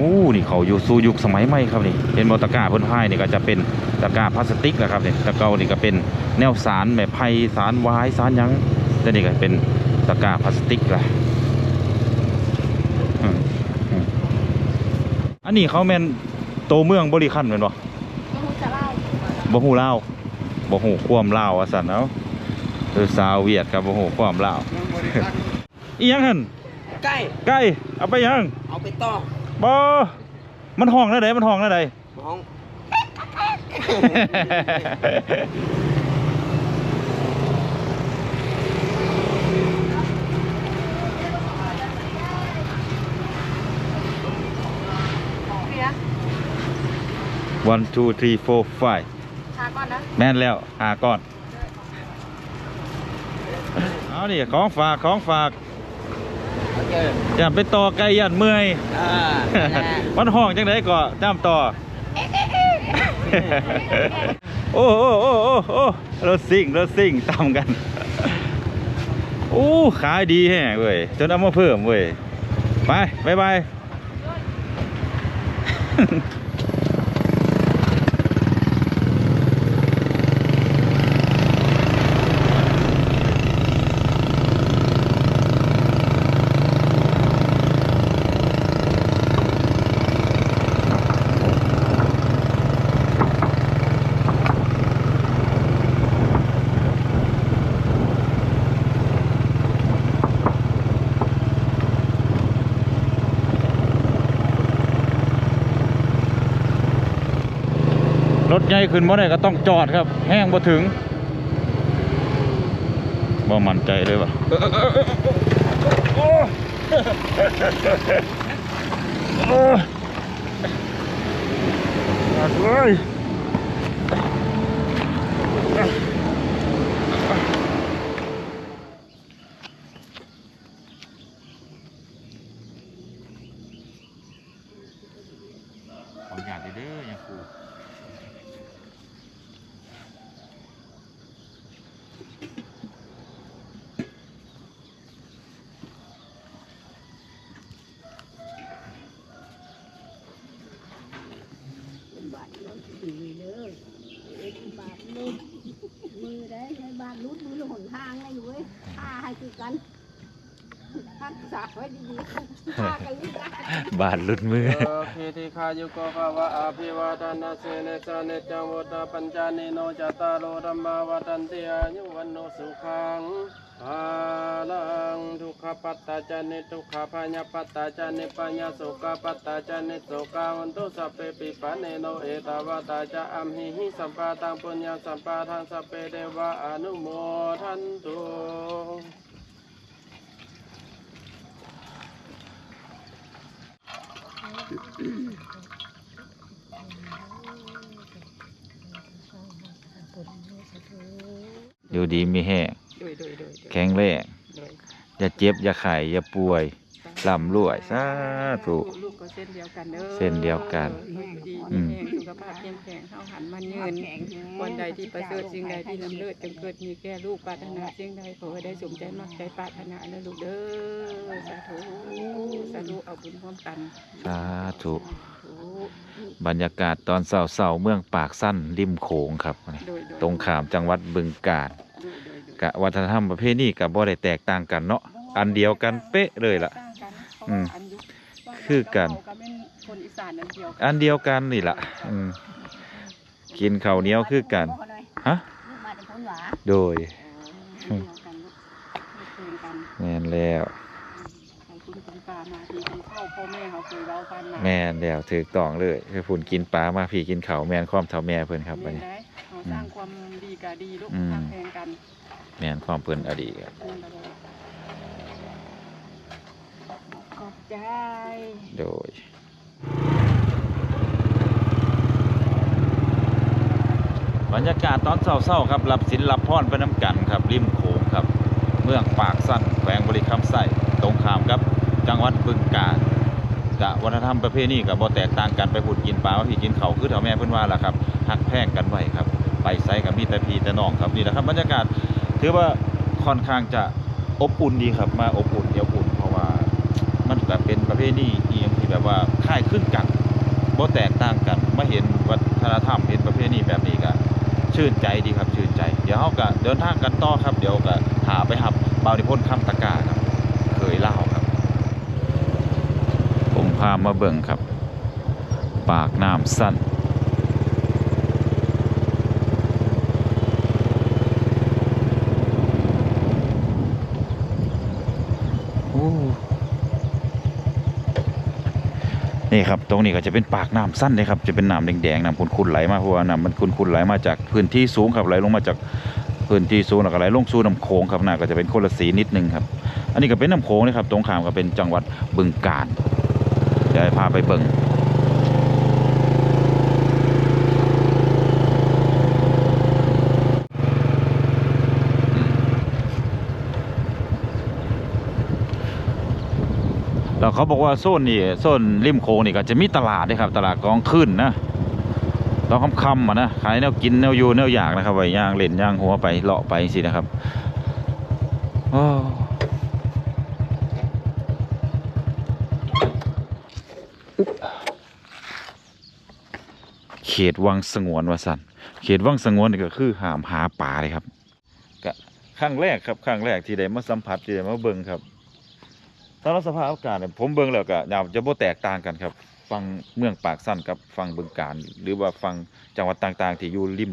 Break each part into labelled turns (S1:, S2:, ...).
S1: อู้นี่เขาอยู่สู่ยุคสมัยใหม่ครับนี่เห็นบอตะกร้าเพิ่นพายนี่ก็จะเป็นตะกร้าพลาสติกนะครับนี่ตะเกานี่ก็เป็นแนวสารแบบไผ่สารวายสารหยังแต่นี่ก็เป็นตะกร้าพลาสติกละอืมอืมอันนี้เขาแม่นโตเมืองบริคันแม่นบ่
S2: ก็มูจะเล่า
S1: บ่ฮู้ลาวบ่ฮู้ความลาวว่าซั่นเนาะเออสาวเวียดครับบ่ฮู้ความลาว
S3: ยังบริการ
S1: อีหยังหั่น
S3: ใกล้
S1: ไก่เอาไปยัง
S3: เอาไปต้อ
S1: บ่มันห้องแล้วใดมันห้องแล้วใด
S3: มอง
S2: เพีย
S1: one two three four five
S2: ชาก่อนนะ
S1: แม่นแล้วหาก่อน เอานี่ของฝากของฝาก
S3: โอเค
S1: อย่าไปต่อไก่ยันเมื่อย
S3: อ่านั่นแหละ
S1: มันห้องจังไดก็จ้ามต่อ โอ้โอ้โอ้โอ้โอ้รถซิ่งรถซิ่งตามกัน โอ้ขายดีแฮะเว้ยจนเอามาเพิ่มเว้ยไปบายบาย รถใหญ่ขึ้นบ่ได้ก็ต้องจอดครับ แห้งบ่ถึงบ่มั่นใจเลยว่ะโอ้โอ้หนักเลยขออนุญาตเด้อยังครู
S4: บาทรถดีเด้อเอ็ดบาทลุดมือได้ให้บาทลุดมือหนทางเลยอยู่เว้ยฆ่าให้คือกัน รักษาไว้ดีๆฆ่ากันลิกัน
S1: บาดหลุดมือ
S3: โอเคที่ขายุโกภาวะอภิวาทนาเสเนจาเนจังวุตาปัญจานิโนจตารโรธรรมาวตันติอายุวันโนสุขังภาลังทุกขปัตตาจานิทุกขปัญญปัตตาจานิปัญญสุขปัตตาจานิโสกาวันตุสัพเพปิปันเนโนเอตาวตาจาอัมหิหิสัมปาตังปุญญสัมปาทังสัพเพเดวะอนุโมทันตุ
S1: อยู่ดีมีแห้ง
S3: โดยโดยโดย
S1: แข็งแรง
S3: โดย
S1: อย่าเจ็บ อย่าไข้อย่าป่วย ร่ำรวยสาธุ
S5: ลูกก็เส้นเดียวกันเด้อ
S1: เส้นเดียวกัน
S5: ลูกดี
S1: อื
S5: มี
S1: ม
S5: แข็งสุขภาพเข้มแข็งเฮาหันมันยืนวันใดที่ประเสริฐสิ่งใดที่ลำเลิศจงเกิดมีแก่ลูกปรารถนาสิ่งใดขอให้ได้สมใจมักใจปรารถนาเด้อลูกเด้อสาธุสาธุเอาบุญร่วมกัน
S1: สาธุ
S5: สาธุ
S1: บรรยากาศตอนเศร้าๆเมืองปากสั้นริมโขงครับ
S5: โดยโดย
S1: ตรงขามจังหวัดบึงกาฬ
S5: โดยโดยโดย
S1: กะวัฒนธรรมประเพณีกับบ่ได้แตกต่างกันเนาะอันเดียวกันเป๊ะเลยล่ะ
S5: ต่างกันเพ ราะ
S1: อืม
S5: ว่าอันยุ
S1: คือกัน
S5: เราก็เป็นคนอีสานอันเดียว
S1: อันเดียวกันนี่ล่ะอืมกินข้าวเหนียวคือกัน ฮะ
S4: ลูกมาจากพ้นหวา
S1: โดย
S5: เอออันเดียวกันลูกไม่เกินกัน
S1: แม่นแล้ว
S5: ใครคุณคุณปลามาที่คุณเข้าพ่อแม่เขาเคยเล่ากันมา
S1: แม่นแล้วถูกต้องเลยคือฝุ่นกินปลามาพี่กินข้าวแม่นความเท่าแม่เพิ่นครับบัด
S5: เรีย
S1: นี้
S5: นได้เขาสร้างความดีกับดีลูก
S1: อืม
S5: ทางแทนกัน
S1: แม่นความเพิ่นอดีตครับ
S5: เรียนไปเลยขอบ ใจ
S1: โดยบรรยากาศตอนเศร้าๆครับรับศิลรับพรไปน้ำกันครับริมโขงครับ เมืองปากสั้นแขวงบริคำไส้ตรงข้ามครับ จังหวัดบึงกาฬกะวัฒนธรรมประเพณีกับบ่แตกต่างกันไปพูดกินปลาว่าพี่กินเขาคือแถวแม่เพิ่นว่าล่ะครับหักแพงกันไว้ครับ ไปไซกับมีแต่พี่แต่น้องครับนี่แหละครับบรรยากาศถือว่าค่อนข้างจะอบอุ่นดีครับมาอบอุ่นเดียวอุ่น เป็นประเพณีอีหยังที่แบบว่าค่ายายๆคลึงกันบ่แตกต่างกันมาเห็นวัฒนธรรมเห็นประเภทนี้แบบนี้ก็ชื่นใจดีครับชื่นใจ เดี๋ยวเขาก็เดินทางกันต่อครับ เดี๋ยวก็หาไปหับเบาดิพนธ์คำตะกร้าครับเคยเล่าครับ ผมพามาเบิ่งครับ ปากน้ำสั้น นี่ครับตรงนี้ก็จะเป็นปากน้ำสั้นเลยครับจะเป็นน้ำแดงๆน้ำขุ่นๆไหลมาเพราะว่าน้ำมันขุ่นๆไหลมาจากพื้นที่สูงครับไหลลงมาจากพื้นที่สูงแล้วก็ไหลลงสู่น้ำโขงครับน่าก็จะเป็นคนละสีนิดนึงครับ อันนี้ก็เป็นน้ำโขงนะครับตรงขามก็เป็นจังหวัดบึงกาฬเดี๋ยวพาไปเบิ่ง เขาบอกว่าโซนนี่โซนริมโขงนี่ก็จะมีตลาดด้วยครับ ตลาดกองขึ้นนะตอนค่ำๆอะนะขายแนวกินแนวอยู่แนวอยากนะครับไว้ย่างเล่นย่างหัวไปเลาะไปสินะครับโอ้เขตวังสงวนวสันเขตวังสงวนนี่ก็คือหามหาป่าเลยครับก็ครั้งแรกครับครั้งแรกที่ได้มาสัมผัสที่ได้มาเบิ่งครับ สำหรับสภาพอากาศเนี่ยผมเบิ่งแล้วก็อยากจะบ่แตกต่างกันครับฟังเมืองปากสั้นกับฟังบึงการหรือว่าฟังจังหวัดต่างๆ ที่อยู่ริม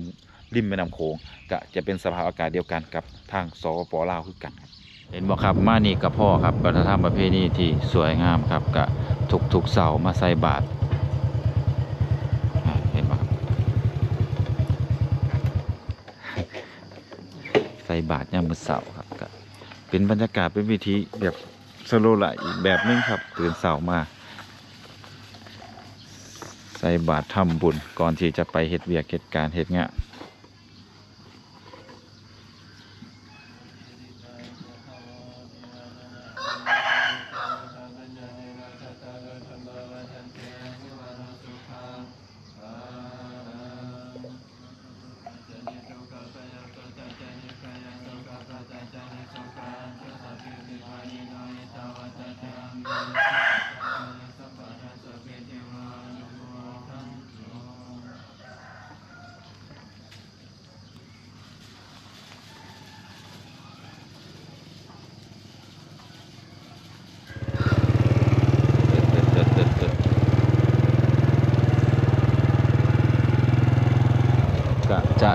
S1: ริมแม่น้ำโขงก็จะเป็นสภาพอากาศเดียวกันกับทางสปปลาวคือกันครับเห็นบ่ครับมานี่กับพ่อครับวัฒนธรรมประเพณีที่สวยงามครับก็ทุกทุกเสามาใส่บาตรเห็นบ่ครับใส่บาตรยามมื้อเสาครับก็เป็นบรรยากาศเป็นวิธีแบบ สโลไลอีกแบบนึงครับ ตื่นเสาร์มา ใส่บาตรทำบุญก่อนที่จะไปเหตุเวียกเหตุการณ์เหตุงานก็จะ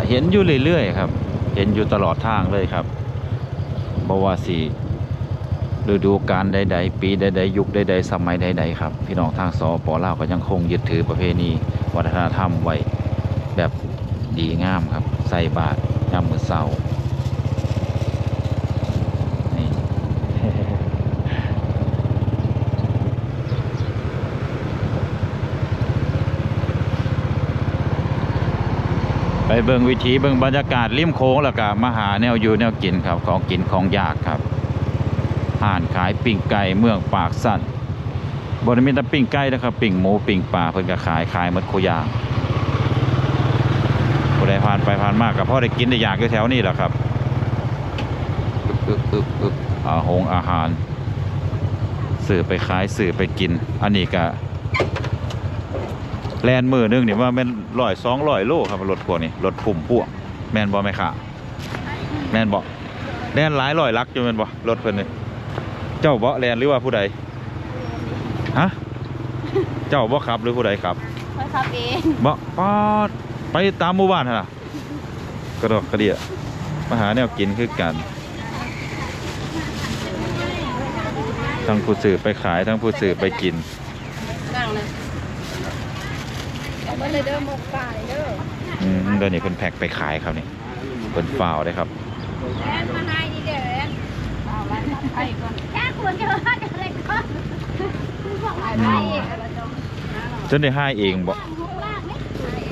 S1: เห็นอยู่เรื่อยๆครับ เห็นอยู่ตลอดทางเลยครับบว่าสีฤดูกาลใดๆ ปีใดๆ ยุคใดๆ สมัยใดๆ ครับ พี่น้องทางสปลาวก็ยังคงยึดถือประเพณีวัฒนธรรมไว้แบบดีงามครับ ใส่บาตรยามมื้อเช้า ไปเบิ่งวิถีเบิ่งบรรยากาศริมโค้งแล้วก็มาหาแนวอยู่แนวกินครับของกินของยากครับห่านขายปิ้งไก่เมืองปากสั้นบริมีแต่ปิ้งไก่นะครับปิ้งหมูปิ้งปลาเพิ่นก็ขายขายมดโคยางผู้ใดผ่านไปผ่านมากก็พอได้กินได้อยากอยู่แถวนี้แหละครับอึกอึกอึกอาหงอาหารสื่อไปขายสื่อไปกิน อันนี้ก็ แลนมือหนึงเนี่ยว่าแม่นร้อยสองร้อยโลครับรถพวกนี้รถพุ่มพวกแม่นบ่ไหมค่ะแม่นบ่แลนหลายร้อยลักอยู่แม่นบ่รถเพิ่นนี่เจ้าบ่แลนหรือว่าผู้ใดฮะเจ้าบ่ขับหรือผู้ใดขับ
S2: ไปครับเอง
S1: บ่ปาดไปตามหมู่บ้านหั่นน่ะกระดอกกระเดียมาหาแนวกินคือกันทั้งผู้ซื้อไปขายทั้งผู้ซื้อไปกิน
S2: นั่งเลย
S4: เอามาเลยเด้อหมกป่าเลยเด้อ
S1: อืมเดี๋ยวนี้เพิ่นแพ็คไปขายครับนี่เพิ่นฝ่าวได้ครับ
S4: แอนมาให้ดีเด้อแอน
S2: เอาไว้ไปก่อน
S4: แค่ควรจะว่าจะอะไรก่อนบอกไปไปเอง
S1: จนได้ให้เองบ่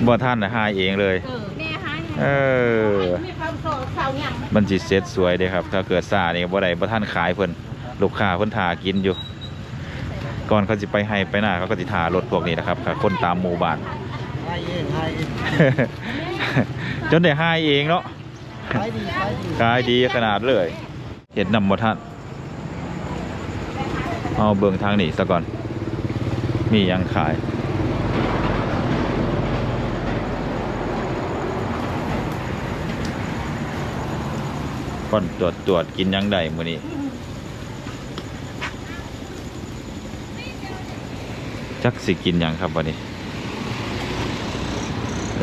S1: บ่ท่านน่ะให้เองเลย
S2: เออ
S4: แม่ให้
S1: เออ
S2: มีความโสดเสาหยัง
S1: มันสิเซ็ตสวยเด้ครับ ถ้าเกิดซ่านี่บ่ได้บ่ท่านขายเพิ่นลูกค้าเพิ่นท่ากินอยู่ ก่อนเขาสิไปให้ไปหน้าเขาก็สิท่ารถพวกนี้นะครับค่ะคนตามหมู่บ้าน
S3: ให้เองให้เอง
S1: จนได้ให้เองเนาะ
S3: ขายดีขายดี
S1: ขายดีขนาดเลย เห็นนำบ่ท่านเอาเบิ่งทางหนีซะก่อน มียังขายก่อนตรวจตรวจกินยังได้มื้อนี้จักสิกินยังครับวันนี้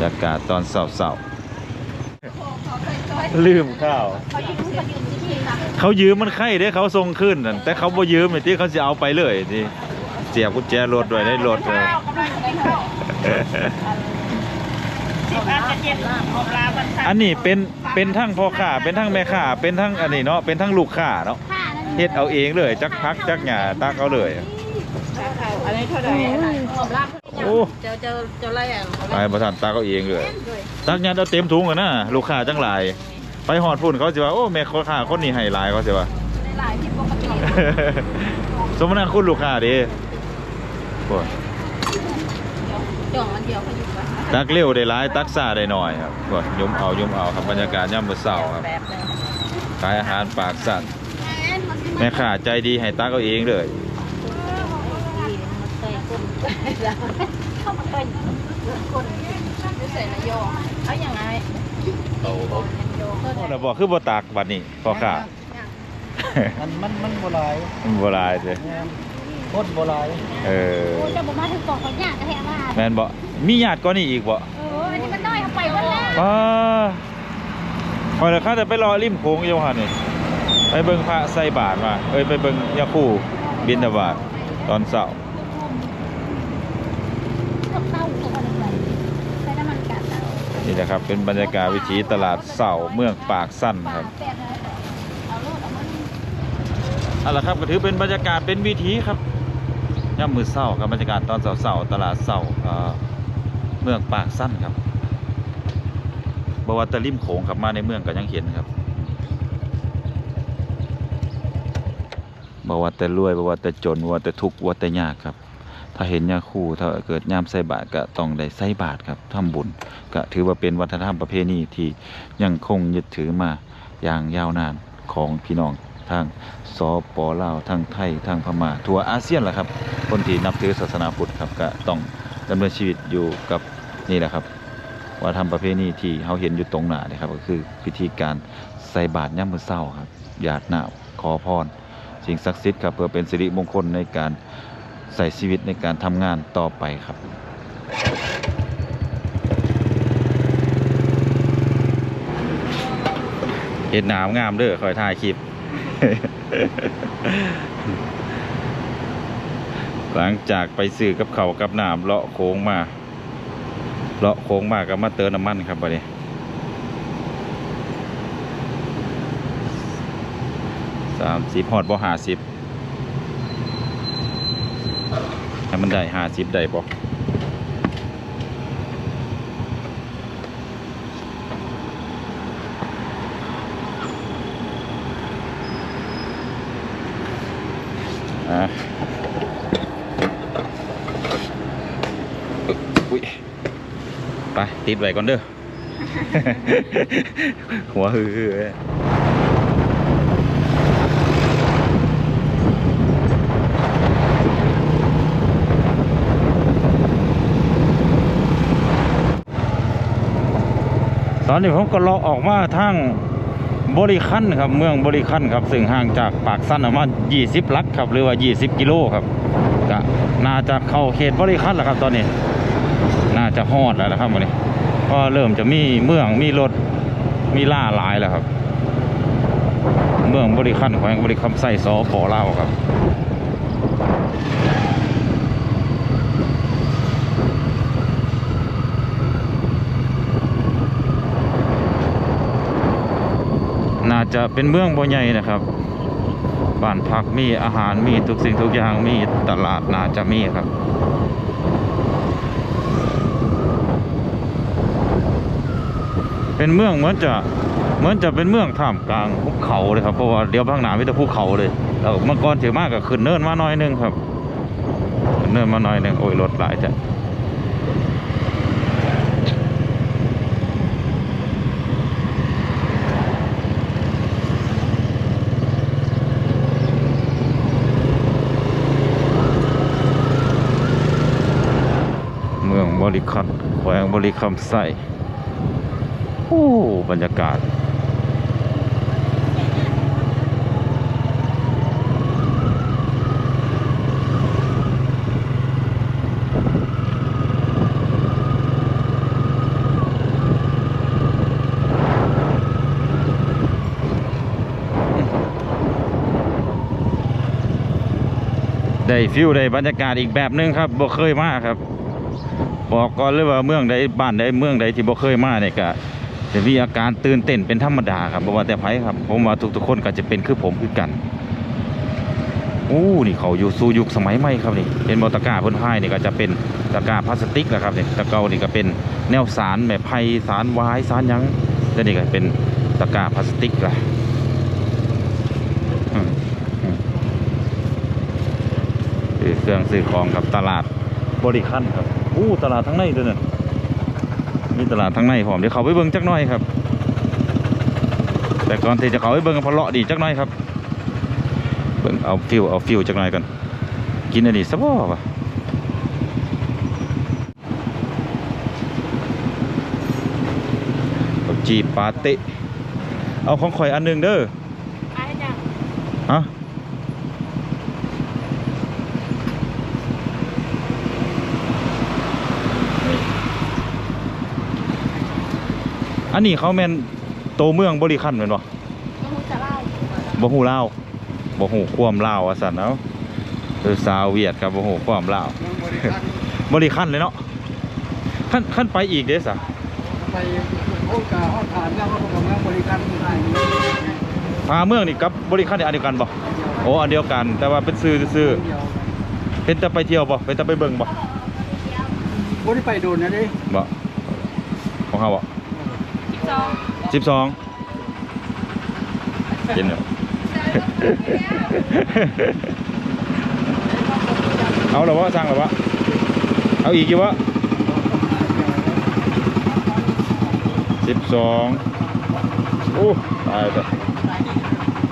S1: ยากาศตอนเสาๆลืมข้าว
S2: เขายืมเขายืมที่ครับ
S1: เขายืมมันไข่เด้เขาส่งขึ้นนั่นแต่เขาบ่ยืมไอ้ที่เขาจะเอาไปเลยที่เสียบกุญแจรถด้วยได้รถเลย
S2: กำลังไปเข้าสิบอันจะเจ็ดหกลาพันสาม
S1: อันนี้เป็นเป็นทั้งพ่อค้าเป็นทั้งแม่ค้าเป็นทั้งอันนี้เนาะเป็นทั้งลูกค้าเนาะ
S4: ผ้านั่น
S1: เฮ็ดเอาเองเลยจักพักจักหญ้าตักเอาเลย
S2: อันนี้เท่าไหร่หกลา
S1: โอ้
S2: เจ้าเจ้าเจ้าไรอะ
S1: ไปบ่ทันตักเอาเองเลยตักหญ้าเอาเต็มถุงอะนะลูกค้าจังหลาย ไปฮอดพุ่นเขาสิว่าโอ้แม่ค้าคนนี้ให้หลายเขาสิว่า
S2: หลายที่ปกติ
S1: สมนาคุณลูกค้าเด้โอ้ย
S2: จ่องอันเดียวเขาอยู่กัน
S1: ตักเร็วได้หลายตักซ่าได้น้อยครับโอ้ยยมเอายมเอาครับบรรยากาศย่ำมื้อเช้าครับ
S2: แบบนึง
S1: ขายอาหารปากสั่นแม่ค้าใจดีให้ตักเอาเองเลย
S2: ใส่ก้น เข้ามาเป็นคนไม่ใส่นายองเอาอย่างไร
S1: โอ้
S2: โยงก็
S1: โหแล้วบอกคือบ่ตักบัดนี้พอค้า
S3: มันมันมันโบราณ
S1: มันโบ่หลายเด้
S3: โคตรโบราณ
S1: เออ
S4: โอ้จะบอกมาถึงกล่องเขายากกระแทกว่า
S1: แมนบ่มีญาติกว่านี้อีกบ่
S4: เอออันนี้มันน้อยเขาไปวันละ
S1: ป้าพอยแล้วข้าแต่ไปรอริมโค้งอยู่หั่นนี่ไปเบิ่งพระใส่บาตรมาเอ้ยไปเบิ่งยาคูบิณฑบาตตอนเช้า
S4: กับเต้าตัวอะไรไปใช้น้ำมันกัด
S1: นี่นะครับ เป็นบรรยากาศวิถีตลาดเสาเมืองปากสั้นครับ
S4: เอาละ
S1: ครับก็ถือเป็นบรรยากาศเป็นวิถีครับย่ำมือเศร้าครับ บรรยากาศตอนเสาร์ๆตลาดเสาเอ่อเมืองปากสั้นครับบว่าแตะริมโขงครับมาในเมืองก็ยังเห็นครับบว่าแต่รวยบว่าแต่จนบว่าแต่ทุกข์บว่าแต่ยากครับ ถ้าเห็นยาคู่ถ้าเกิดยามใส่บาตรก็ต้องได้ใส่บาตรครับทำบุญก็ถือว่าเป็นวัฒนธรรมประเพณีที่ยังคงยึดถือมาอย่างยาวนานของพี่น้องทางสปลาวทางไทยทางพม่าทั่วอาเซียนแหละครับ คนที่นับถือศาสนาพุทธครับก็ต้องดำเนินชีวิตอยู่กับนี่แหละครับว่าทำประเพณีที่เขาเห็นอยู่ตรงหน้าเนี่ยครับ ก็คือพิธีการใส่บาตรย่ำมือเศร้าครับหยาดหน้ำขอพรสิ่งศักดิ์สิทธิ์ครับเพื่อเป็นสิริมงคลในการ ใส่ชีวิตในการทำงานต่อไปครับเห็นหนาวงามเด้อคอยถ่ายคลิป หลังจากไปซื้อกับเขากับหน้ำเลาะโค้งมาเลาะโค้งมาก็มาเติมน้ำมันครับบัดนี้สามสิบหอดบ่หาสิบให้ มันได้หาสิบได้บอะอุ๊ยไปติดไว้ก่อนเด้อ หัวฮือๆเว้ย ตอนนี้ผมก็เลาะออกมาทางบริคันครับเมืองบริคันครับ ซึ่งห่างจากปากสั้นประมาณ20 ลักครับ หรือว่า 20 กิโลครับก็น่าจะเข้าเขตบริคันแล้วครับ ตอนนี้ น่าจะฮอดแล้วนะครับวันนี้ก็เริ่มจะมีเมืองมีรถมีล่าหลายแล้วครับ เมืองบริคันแขวงบริคำไส้สอปอลาวครับ จะเป็นเมืองบ่ใหญ่นะครับบ้านพักมีอาหารมีทุกสิ่งทุกอย่างมีตลาดน่าจะมีครับ เป็นเมืองเหมือนจะเหมือนจะเป็นเมืองท่ามกลางภูเขาเลยครับเพราะว่าเดี๋ยวข้างหน้ามีแต่ภูเขาเลยแล้วเมื่อก่อนถือมากก็ขึ้นเนินมาหน่อยนึงครับขึ้นเนินมาหน่อยนึงโอ้ยรถหลายจ้ะ องบริคัมแขวงบริคัมไส้โอ้บรรยากาศ ได้ฟิลได้บรรยากาศอีกแบบหนึงครับบ่เคยมากครับ บอกก่อนเลยว่าเมืองใดบ้านใดเมืองใดที่บ่เคยมาเนี่ยก็จะมีอาการตื่นเต้นเป็นธรรมดาครับบ่ว่าแต่ไผครับ ผมว่าทุกๆคนก็จะเป็นคือผมคือกันอู้นี่เขาอยู่สู่ยุคสมัยใหม่ครับนี่เป็นบอตะกร้าพ่นพายนี่ก็จะเป็นตะกร้าพลาสติกแหละครับนี่ตะเกานี่ก็เป็นแนวสารแบบไผ่สารวายสารยังแต่นี่ก็เป็นตะกร้าพลาสติกละอืมอืมซื้อเครื่องซื้อของกับตลาดบริคันครับ อู้ตลาดทั้งในด้วยเนี่ยมีตลาดทั้งในพร้อมเดี๋ยวเขาไปเบิ่งจักหน่อยครับ แต่ก่อนที่จะเขาไปเบิ่งพอเลาะดีจักหน่อยครับเบิ่งเอาฟิวเอาฟิวจักหน่อยก่อนกินอันนี้ซะบ่วะเอาจีปาเต้เอาของข่อยอันหนึงเด้อ
S2: ไอ้จัง
S1: ฮะ อันนี้เขาแมนโตเมืองบริคันแม่นบ่
S2: ก็มูจะเล่า
S1: บ่ฮู้ลาวบ่ฮู้ความลาวว่าซั่นเนาะคือสาวเวียดครับบ่ฮู้ความลาว
S3: เมืองบริการ
S1: บริคันเลยเนาะขั้นขั้นไปอีกเด้ซะ
S3: ไปโอกาสห้องฐานแล้วก็เมืองบริการที่ไหน
S1: พาเมืองนี่กับบริคันนี่อันเดียวกันบ่โอ้อันเดียวกัน แต่ว่าเป็นซื้อซื้อ
S3: เดียว
S1: ๆเป็นแต่ไปเที่ยวบ่เป็นแต่ไปเบิ่งบ่
S3: บ่ได้ไปโดนนะเดิ
S1: บ่ของเฮาบ่
S2: สอง
S1: สิบสองกินเหรอเอาเหรอวะสั่งเหรอวะเอาอีกกี่วะสิบสองโอ้ตายแต่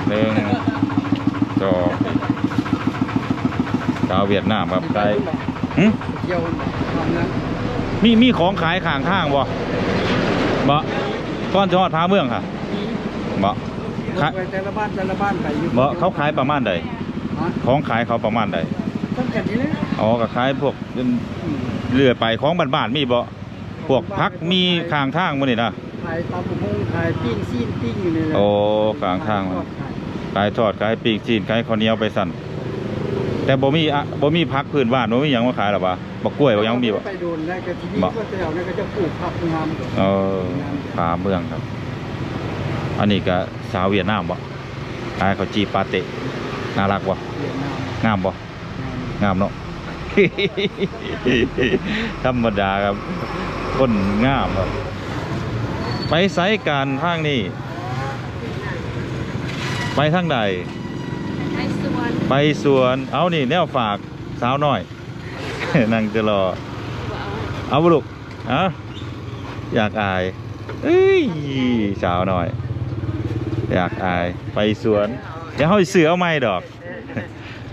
S1: หนึ่งสองดาวเวียดนามครับไกลหึ
S3: เที่ยวทำนั้น
S1: มีมีของขายข้างทางบ่บ่ ก้อนจอดพาเมืองค่ะบ่ขาย
S3: ไปแต่ละบ้านแต่ละบ้านไปอยู่
S1: บ่เขาขายประมาณใด
S3: ฮะ
S1: ของขายเขาประมาณใด
S3: ต้องกันนี้เลย
S1: อ๋อก็ขายพวกเรื่อยไปของบ้านๆมีบ่พวกพักมีข้างทางมื้อนี่นะ
S3: ขายตามบุ้งขายปิ้งซีนปิ้งอยู่นี่แหละ
S1: โอ้ข้างทางขายทอดขายปีกจีนขายข้าวเหนียวไปสั่น แต่บ่มีอะบ่มีพักพื้นบ้านบ่มีหยังมาขายหรอวะบ่กล้วยบ่หยังมีบ่
S3: ไปโดนแล้วก็ทีนี้
S1: บ่
S3: ก็แถวนั้นก็จะปลูกผักงาม
S1: เออพาเมืองครับ อันนี้ก็สาวเวียดนามบ่ขายข้าวจีปาเตะน่ารักบ่
S3: เวียดนาม
S1: งามบ่งามเนาะ ธรรมดาครับ คนงามครับ ไปไสการทางนี้ ไปทางใด
S2: ไอ้ส่วน
S1: ไปสวนเอานี่แนวฝากสาวน้อย นั่งจะรอ เอาบุลูกอะอยากอายเอ้ยสาวหน่อย อยากอายไปสวนเดี๋ยวเขาสิซื้อเอาไม่ดอก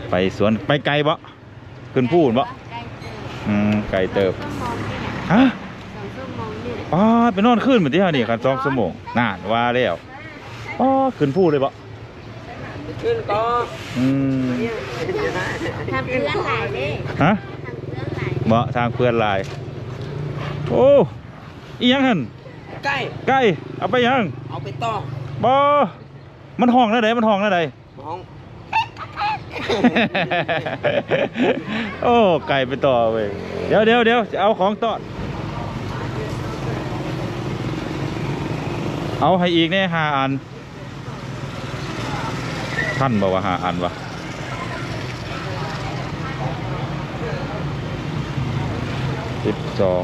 S1: ไปสวนไปไกลบ่ขึ้นพูดบ่
S2: ใกล้เจอ
S1: อืมไกลเติบ
S2: ชั่วโมงนี่แหละ
S1: ฮะ
S2: สองชั่วโมงนี่แหละ
S1: ป้าดไปนอนขึ้นเหมือนที่ฮะนี่คันสองชั่วโมงนานว่าแล้วป้าดขึ้นพูดเลยบ่
S3: ขึ้นก็
S1: อืม
S2: ทำเพื่อนหลายเด้
S1: ฮะ
S2: ทำเพื่อนหลาย
S1: เบาะทางเพื่อนหลาย โอ้อีหยังหัน
S3: ใกล้
S1: ไก่เอาไปยัง
S3: เอาไปต้อง
S1: บอมันห้องนั่นใดมันห้องนั่นใด
S3: ห้อง
S1: โอ้ไก่ไปต่อเว้ยเดี๋ยวเดี๋ยวเดี๋ยวจะเอาของต่อเอาให้อีกเนี่ยห้าอัน ท่านบอกว่าห้าอันวะสิบสอง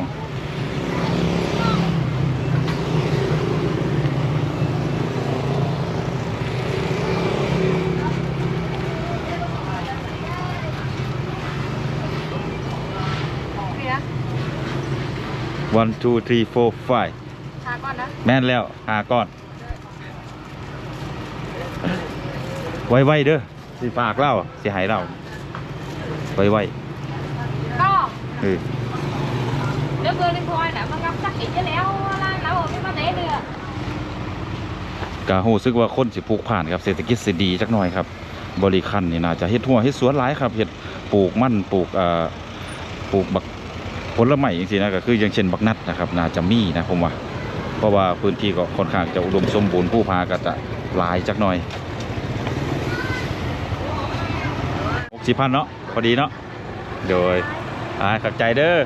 S2: เพีย
S1: one two three four five
S2: ชาก่อนนะ
S1: แม่นแล้วหาก้อน ไวๆเด้อสิฝากเล่าสิใหายเล่าไว
S2: ก็
S1: ๆเออ
S2: người lên coi đã mà gặp chắc ít chứ léo là lâu mới có té được
S1: ก็รู้สึกว่าคนสิปลูกผ่านครับเศรษฐกิจสิดีจักหน่อยครับ บริคันนี่น่าจะเฮ็ดทั่วเฮ็ดสวนหลายครับเฮ็ดปลูกมันปลูกเอ่อปลูกบักผลไม้จังซี่นะก็คืออย่างเช่นบักนัดนะครับน่าจะมีนะผมว่าเพราะว่าพื้นที่ก็ค่อนข้างจะอุดมสมบูรณ์ผู้พาก็จะหลายจักหน่อย 60,000เนาะพอดีเนาะโดยอ่าขอบใจเด้อ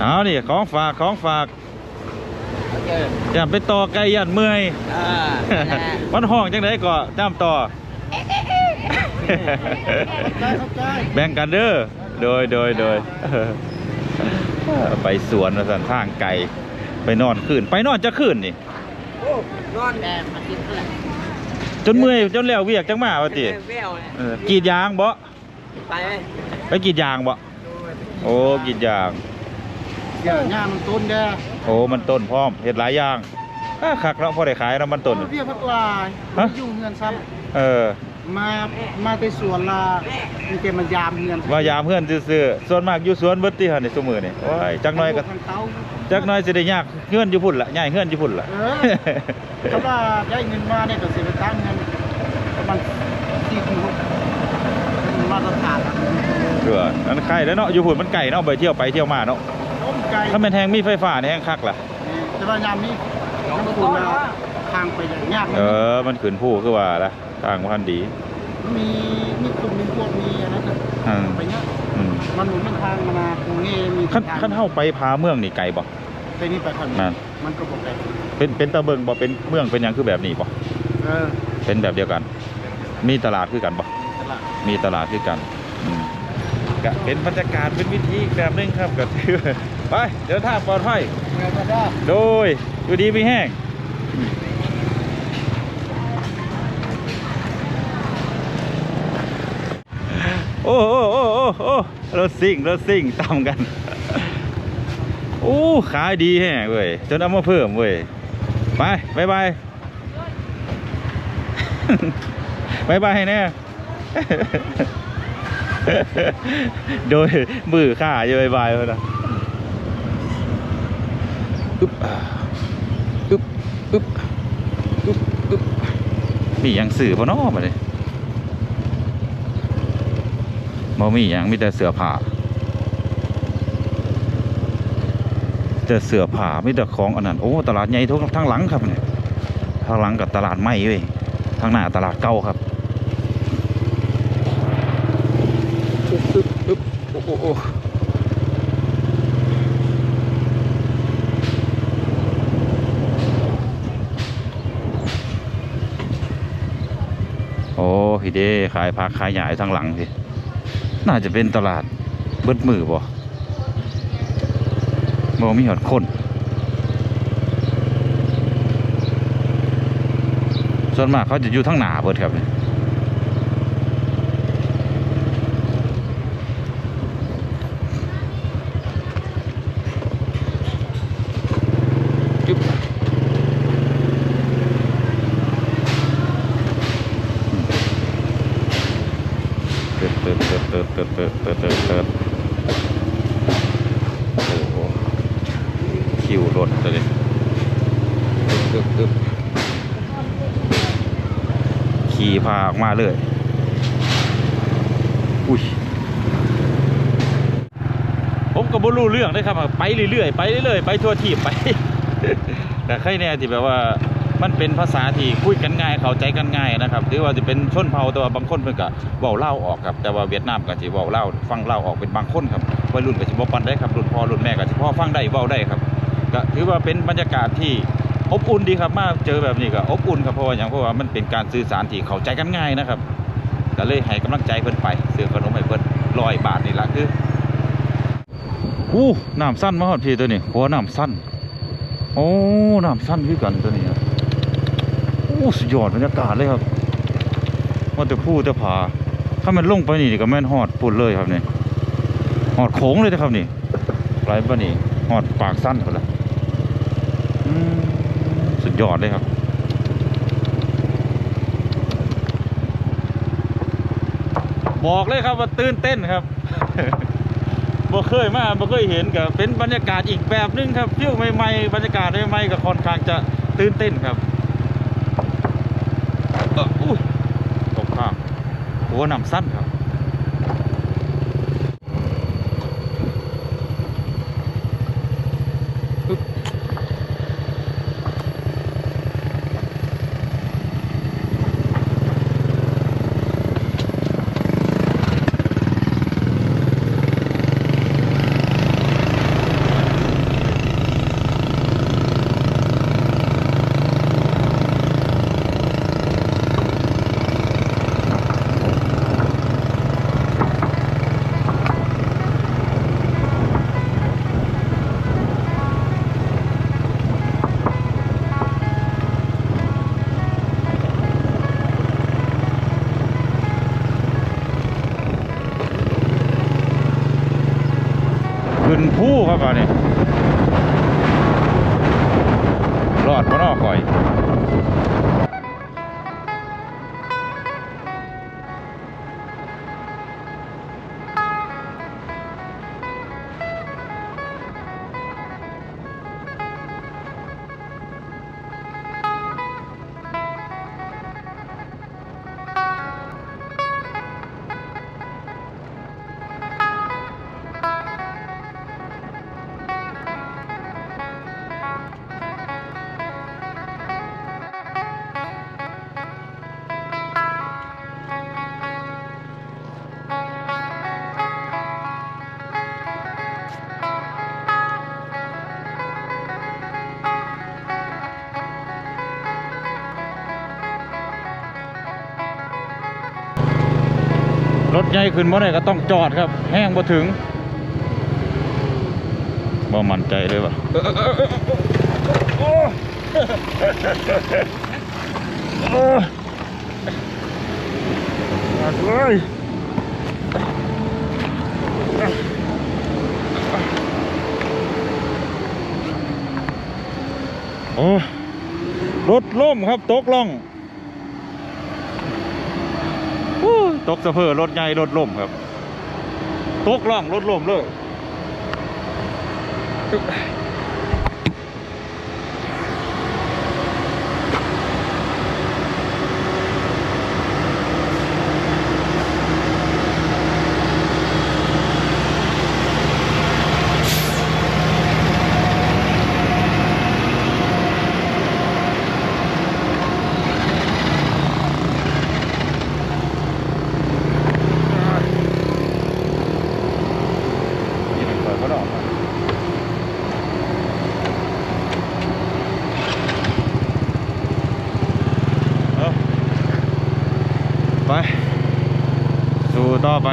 S1: เอานี่ของฝากของฝากอย่าไปต่อไก่ยันเมื่อยมันห้องจังไดก็จ้ามต่อ แบ่งกันเด้อโดยโดยโดยไปสวนมาสันทางไก่ไปนอนคืนไปนอนจะคืนนี่
S3: นอนแดดมากินเท่าไหร่
S1: จนเมื่อยจนแล้วเวียกจังมาวะติ
S3: แววเลย
S1: เออกรีดยางบ่
S3: ไปไหม
S1: ไปกรีดยางบ่โอ้กรีดยาง
S3: เดี๋ยวย่ามันต้นแดด
S1: โอ้มันต้นพร้อมเฮ็ดหลายอย่างอ้าคักเนาะพอได้ขายแล้วมันต้น
S3: เรียกพักลาย
S1: ฮะ
S3: ยุ่งเงินซ้
S1: เออำ
S3: มามาไปสวนลามีเกมันยามเงิน
S1: ว่ายามเพื่อนซื่อๆส่วนมากอยู่สวนเบิดติหั่นนี่ซุมื้อนี่โอ้ยจักหน่อยก็
S3: ทางเตา
S1: จักหน่อยสิได้ยากเฮือนอยู่พุ่นล่ะย้ายเฮือนอยู่พุ่นล่ะ
S3: เออเพราะว่าได้เงินมาเนี่ยก็เสียไปตั้งเงินประมาณสี่ถึงหกมันมาตรฐานอะ
S1: เถื่ออันไข่แล้วเนาะอยู่พุ่นมันไก่เนาะไปเที่ยวไปเที่ยวมาเนาะ
S3: ต้มไก่
S1: ถ้าแม่นแทงมีไฟฟ้านี่แฮงคักล่ะ
S3: แต่ว่ายามนี้น้ำคุณมาทางไปอย่างยาก
S1: เออมันขึ้นผู้คือว่าล่ะ ทางบ่ทันดี
S3: มีมีคุณมีพวกมีอะไรก็
S1: อืม
S3: ไปเนี้ย
S1: อืม
S3: มันหนุนมันทางมานาตรงนี้มี
S1: คัน
S3: ทาง
S1: คันเฮาไปพาเมืองนี่ไกลบ่
S3: ไปนี่ไปคน
S1: นั่น
S3: มันก็บอกได้
S1: เป็นเป็นตะเบิงบ่เป็นเมืองเป็นหยังคือแบบนี้บ่
S3: เออ
S1: เป็นแบบเดียวกัน มีตลาดคือกันบ่
S3: ตลาด
S1: มีตลาดคือกันอืมก็เป็นบรรยากาศเป็นวิธีอีกแบบหนึงครับก็ถือไปเดินทางปลอดภัย
S3: เมืองก็ได้
S1: โดยอยู่ดีไม่แห้ง อ้โอ้โอ้โอ้โอ้รถซิ่งรถซิ่งตามกันโอ้ขายดีแฮงเว้ยจนเอามาเพิ่มเว้ยไปบายบายบายบายแน่โดยมือข้าจะบายบายเลยนะอึ๊บอึ๊บอึ๊บอึ๊บอึ๊บมีหยังสื่อบ่เนาะมาเลย บ่มีหยังมีแต่เสื้อผ้าแต่เสื้อผ้ามีแต่ของอันนั้นโอ้ตลาดใหญ่ทุกทางหลังครับเนี่ยทางหลังกับตลาดใหม่เว้ยทางหน้าตลาดเก่าครับอึ๊บอึ๊บอึ๊บโอ้โอ้โอ้โอ้พี่เด้ขายผักขายหยายทางหลังพี่ น่าจะเป็นตลาดเบิดมือบ่บ่มีหอดคนส่วนมากเขาจะอยู่ทั้งหนาเบิดครับนี่จึ๊บ เติร์ดเติร์ดเติร์ด เติร์ดเติร์ดเติร์ดเติร์ดเติร์ดโอ้โหคิวรถเลยตึ๊บตึ๊บขี่พาออกมาเลย อุ้ย ผมก็บ่รู้เรื่องเลยครับ ไปเรื่อยๆ ไปเรื่อยๆ ไปทั่วทีบไป แต่ใครแน่ที่แบบว่า มันเป็นภาษาที่คุยกันง่ายเข้าใจกันง่ายนะครับหรือว่าจะเป็นชนเผ่าแต่ว่าบางคนเพิ่นก็เว้าเล่าออกครับแต่ว่าเวียดนามก็สิเว้าเล่าฟังเล่าออกเป็นบางคนครับวัยรุ่นก็สิบ่ปานได้ครับรุ่นพ่อรุ่นแม่ก็สิพ่อฟังได้เว้าได้ครับก็ถือว่าเป็นบรรยากาศที่อบอุ่นดีครับมาเจอแบบนี้ก็อบอุ่นครับเพราะว่าอย่างเพราะว่ามันเป็นการสื่อสารที่เข้าใจกันง่ายนะครับก็เลยให้กำลังใจเพิ่นไปซื้อขนมให้เพิ่นร้อยบาทนี่ละคืออู้น้ำสั้นมาฮอดพี่ตัวนี้หัวน้ำสั้นโอ้น้ำสั้นคือกันตัวนี้ครับ สุดยอดบรรยากาศเลยครับว่าแต่ผู้แต่ผาถ้ามันลงไปนี่ก็แม่นฮอดปุ่นเลยครับนี่ฮอดโค้งเลยนะครับนี่ไรปะนี่ฮอดปากสั้นไปละสุดยอดเลยครับบอกเลยครับว่าตื่นเต้นครับบ่เคยมาบ่เคยเห็นกับเป็นบรรยากาศอีกแบบนึงครับฟิวใหม่ๆบรรยากาศใหม่ๆก็ค่อนข้างจะตื่นเต้นครับ ก็ออุ้ยตกข้างหัวนำสั้นครับ ပ်ပါတယ် ถใหญ่ขึ้นบ่ได้ก็ต้องจอดครับ แห้งบ่ถึงบ่มั่นใจเลยว่ะโอ้โอ้มาเลยโอ้รถล่มครับ ตกล่อง โอ้ย ตกสะเพอรถใหญ่รถล่มครับ ตกล่องรถล่มเลยนี่เป็นเปิดก็ดอกครับเอาไป สู่ต่อไป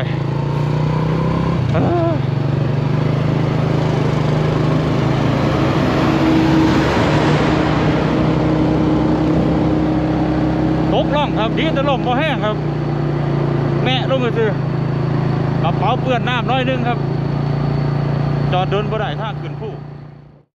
S1: อ้าตกล่องครับ ดีแต่ลมพอแห้งครับ แม่ลงไปซื้อกระเป๋าเปื้อนน้ำน้อยนึงครับ จอดโดนบ่ได้ทาง